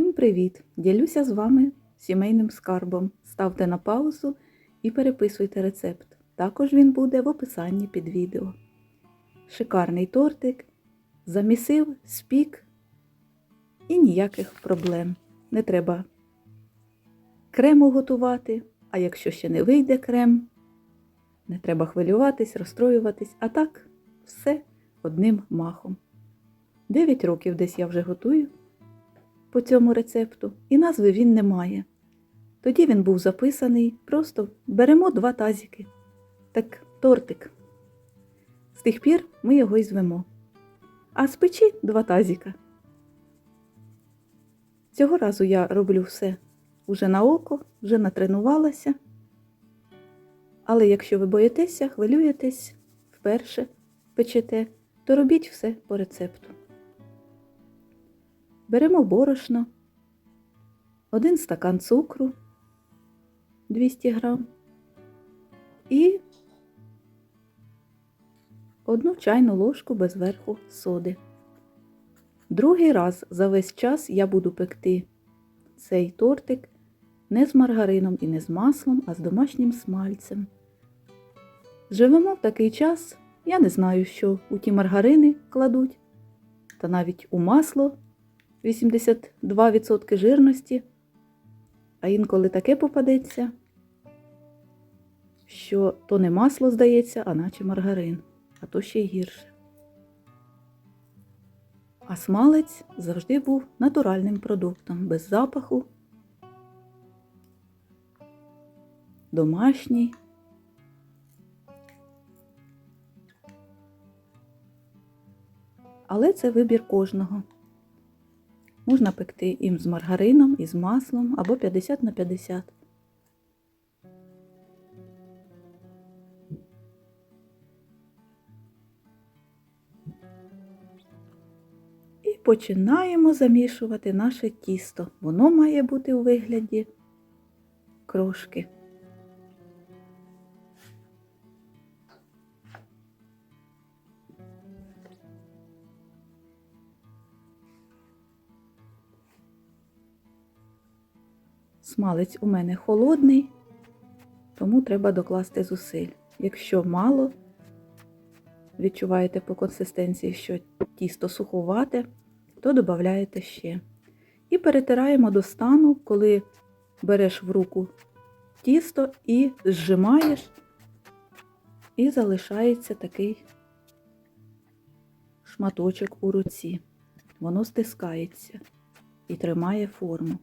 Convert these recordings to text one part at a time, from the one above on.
Всім привіт! Ділюся з вами сімейним скарбом. Ставте на паузу і переписуйте рецепт. Також він буде в описанні під відео. Шикарний тортик, замісив, спік і ніяких проблем. Не треба крему готувати, а якщо ще не вийде крем, не треба хвилюватись, розстроюватись, а так все одним махом. 9 років десь я вже готую по цьому рецепту, і назви він не має. Тоді він був записаний, просто беремо два тазики. Так, тортик. З тих пір ми його і звемо. А з печі два тазіка. Цього разу я роблю все уже на око, вже натренувалася. Але якщо ви боїтеся, хвилюєтесь, вперше печете, то робіть все по рецепту. Беремо борошно, один стакан цукру 200 грам і одну чайну ложку без верху соди. Другий раз за весь час я буду пекти цей тортик не з маргарином і не з маслом, а з домашнім смальцем. Живемо в такий час, я не знаю, що у ті маргарини кладуть, та навіть у масло 82% жирності, а інколи таке попадеться, що то не масло здається, а наче маргарин, а то ще й гірше. А смалець завжди був натуральним продуктом, без запаху, домашній. Але це вибір кожного. Можна пекти їм з маргарином, і з маслом або 50 на 50. І починаємо замішувати наше тісто. Воно має бути у вигляді крошки. Смалець у мене холодний, тому треба докласти зусиль. Якщо мало, відчуваєте по консистенції, що тісто суховате, то додаєте ще. І перетираємо до стану, коли береш в руку тісто і зжимаєш, і залишається такий шматочок у руці. Воно стискається і тримає форму.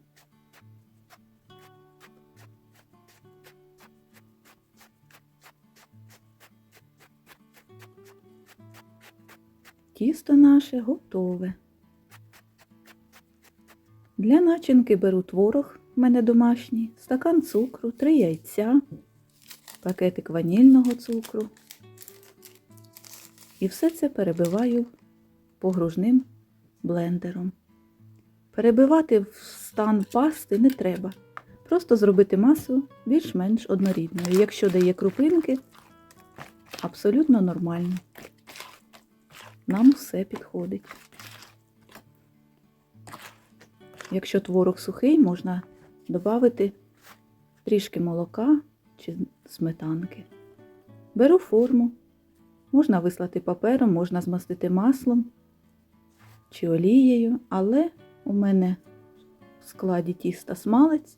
Тісто наше готове. Для начинки беру творог, в мене домашній, стакан цукру, три яйця, пакетик ванільного цукру. І все це перебиваю погружним блендером. Перебивати в стан пасти не треба. Просто зробити масу більш-менш однорідною. Якщо дає крупинки, абсолютно нормально нам все підходить. Якщо творог сухий, можна додати трішки молока чи сметанки. Беру форму, можна вислати папером, можна змастити маслом чи олією, але у мене в складі тіста смалець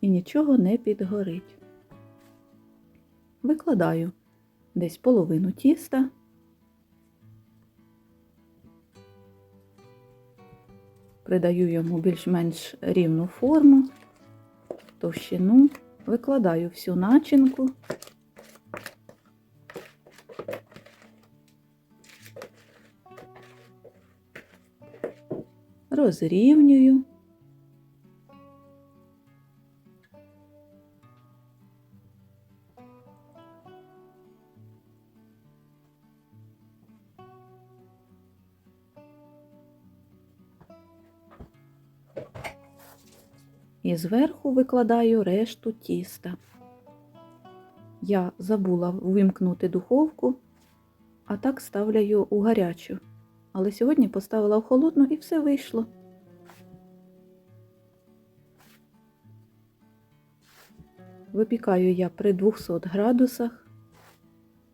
і нічого не підгорить. Викладаю десь половину тіста. Придаю йому більш-менш рівну форму, товщину, викладаю всю начинку. Розрівнюю. і зверху викладаю решту тіста. Я забула вимкнути духовку, а так ставляю у гарячу. Але сьогодні поставила в холодну і все вийшло. Випікаю я при 200 градусах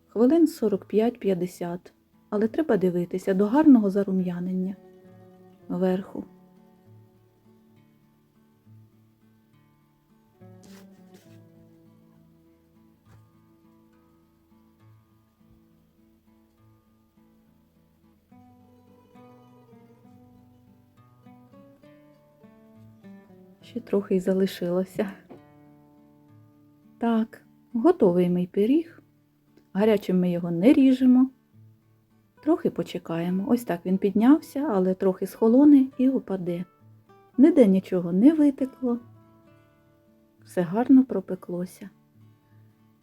хвилин 45-50, але треба дивитися до гарного зарум'янення верху. Ще трохи й залишилося. Так, готовий мій пиріг. Гарячим ми його не ріжемо. Трохи почекаємо. Ось так він піднявся, але трохи схолоне і упаде. Ніде нічого не витекло. Все гарно пропеклося.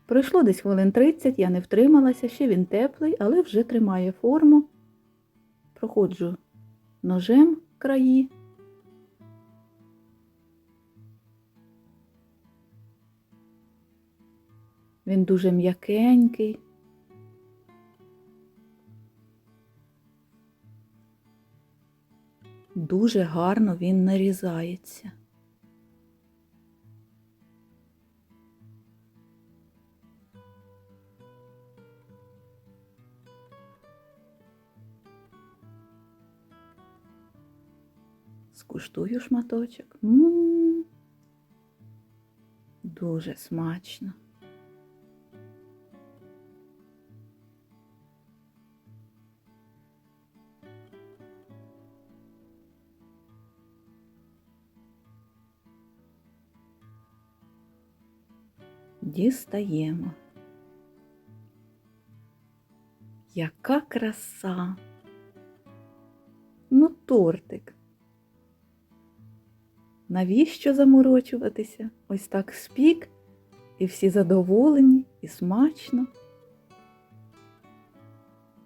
Пройшло десь хвилин 30, я не втрималася, ще він теплий, але вже тримає форму. Проходжу ножем краї. Він дуже м'якенький. Дуже гарно він нарізається. Скуштую шматочок. М-м-м. Дуже смачно. Дістаємо. Яка краса! Ну, тортик. Навіщо заморочуватися? Ось так спік, і всі задоволені, і смачно.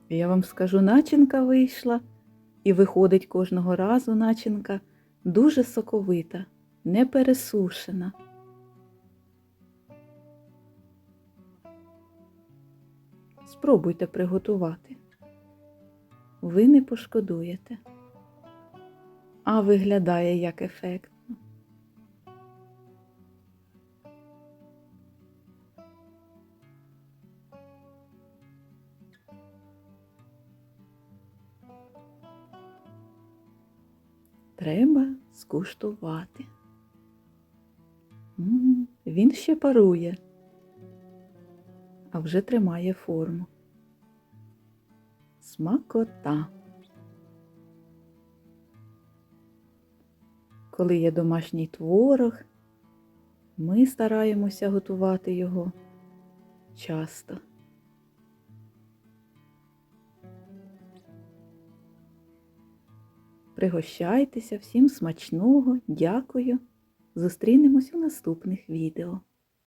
Я вам скажу, начинка вийшла, і виходить кожного разу начинка дуже соковита, не пересушена. Спробуйте приготувати. Ви не пошкодуєте. А виглядає як ефектно. Треба скуштувати. М, Він ще парує а вже тримає форму. Смакота. Коли є домашній творог, ми стараємося готувати його часто. Пригощайтеся, всім смачного, дякую. Зустрінемось у наступних відео.